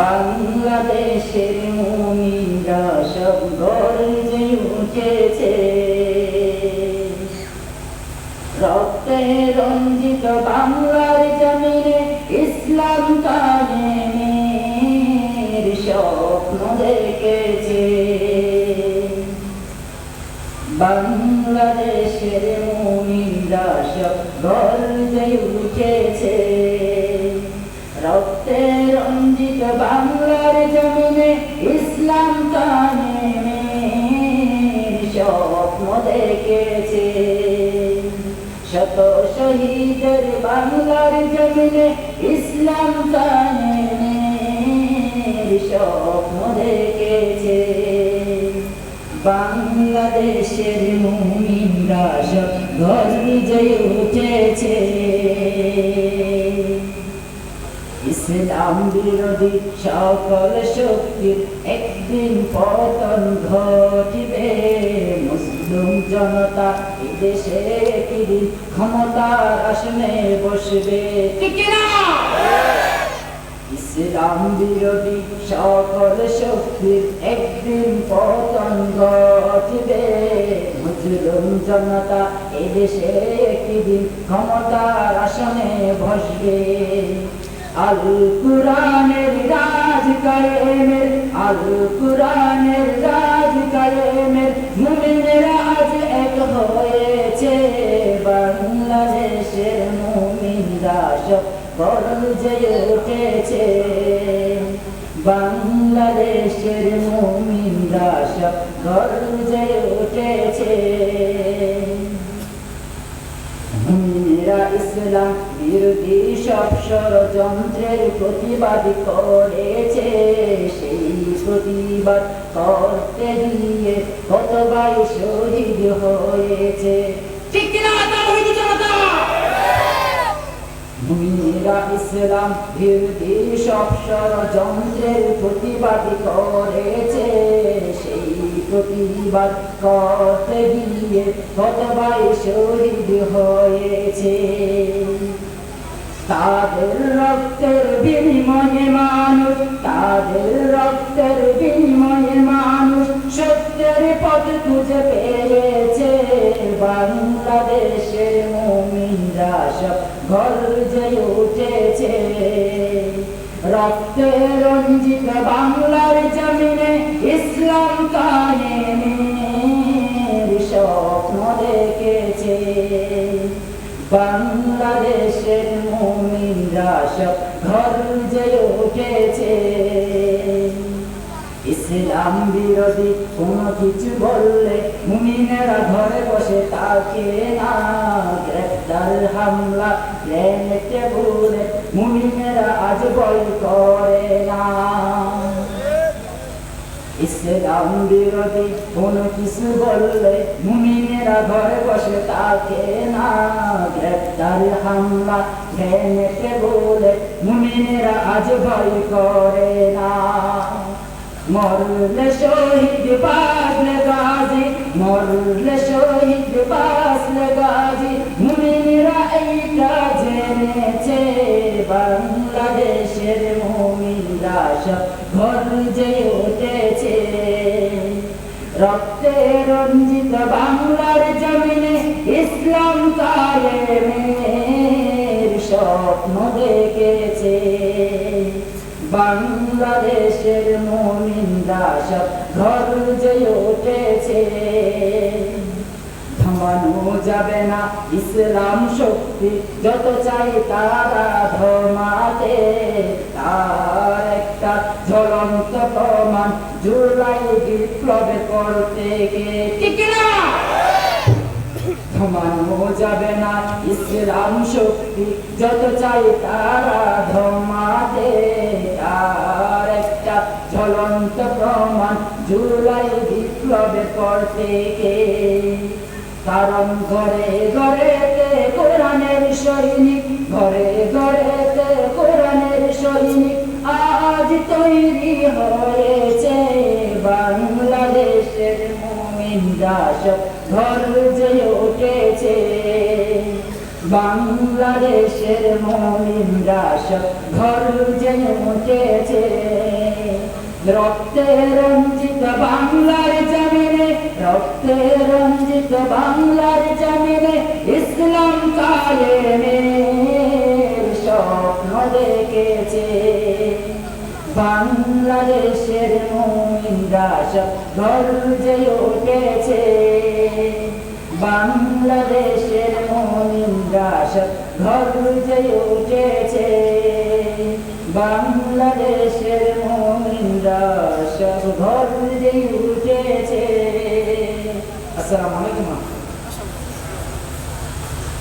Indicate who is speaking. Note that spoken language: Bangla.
Speaker 1: বাংলাদেশের মুমিনরা সব গর্জে উঠেছে। রক্তে রঞ্জিত বাংলার জমিনে ইসলাম কায়েমের স্বপ্ন দেখেছে। বাংলাদেশের মুমিনরা সব গর্জে উঠেছে। রক্তে বাংলার জমিনে ইসলাম কায়েমের স্বপ্ন দেখেছে। শত শহীদের বাংলার জমিনে ইসলাম কায়েমের স্বপ্ন দেখেছে। বাংলাদেশের মুমিনরা সব গর্জে উঠেছে। ইসলাম বিরোধী সকল শক্তির একদিন পতন ঘটিবে। মুসলিম জনতা এদেশে একদিন ক্ষমতার আসনে বসবে। ইসলাম বিরোধী সকল শক্তির একদিন পতন ঘটিবে। মুসলিম জনতা এদেশে ক্ষমতার আসনে বসবে। আল কুরানের রাজ কায়েমের আল কুরানের রাজ কায়েমের মুমিনেরা আজ এক হয়েছে, বাংলাদেশের মুমিনরা সব গর্জে উঠেছে। বাংলাদেশের মুমিনরা সব গর্জে উঠেছে। মুমিনেরা ইসলাম বিরোধী সব ষড়যন্ত্রের প্রতিবাদ করেছে। সেই প্রতিবাদ করতে গিয়ে কত শহীদ হয়েছে ইসলাম বিরোধী সব ষড়যন্ত্রের প্রতিবাদ করেছে, সেই প্রতিবাদ করতে গিয়ে কত ভাই শহীদ হয়েছে। তাদের রক্তের বিনিময়ে মানুষ, তাদের রক্তের বিনিময়ে মানুষ সত্যের পথ খুঁজে পেয়েছে। বাংলাদেশের মুমিনরা সব গর্জে উঠেছে। রক্তে রঞ্জিত বাংলার জমিনে ইসলাম কায়েমের বাংলাদেশের মুমিনরা সব গর্জে উঠেছে। ইসলাম বিরোধী কোনো কিছু বললে মুমিনেরা ঘরে বসে তাকে না। গ্রেফতার হামলা গ্রেনেটে বুলে মুমিনেরা আজ বই করে না। ইসলাম বিরোধী কোনো কিছু বললে মুমিনেরা ঘরে বসে তাকে না। হামলা গ্রেনেটে বলে মুমিনেরা আজ ভয় করে না। মরলে শহীদ বাসলে গাজী, মরলে শহীদ বাসলে গাজী, মুমিনরা এইটা জেনেছে। বাংলাদেশের মুমিনরা সব গর্জে উঠেছে। রক্তে রঞ্জিত বাংলার জমিনে কায়েমের স্বপ্ন দেখেছে। বাংলাদেশের সব গর্জে উঠেছে। থামানো যাবে না ইসলাম শক্তি, যত চাই তারা ধর্মাতে। তার একটা জ্বলন্ত প্রমাণ জুলাই বিপ্লবে করতে না যাবে না ইসলাম শক্তি যত চাই তারা তার একটা প্রমাণ বিপ্লবে করতে গে কারণ ঘরে ঘরেতে কোরআনের সৈনিক ঘরে ঘরেতে কোরআনের সৈনিক আজ তৈরি হয়েছে বাংলাদেশের মুমিনরা সব ঘর যে উঠেছে, বাংলাদেশের মুমিনরা সব ঘর যে উঠেছে। রক্তে রঞ্জিত বাংলার জমিনে রক্তে রঞ্জিত বাংলার জমিনে ইসলাম কায়েমের স্বপ্ন দেখেছে। বাংলাদেশের মুমিনরা সব গর্জে উঠেছে। বাংলাদেশের মুমিনরা সব গর্জে উঠেছে। বাংলাদেশের মুমিনরা সব গর্জে উঠেছে। আসসালামু আলাইকুম।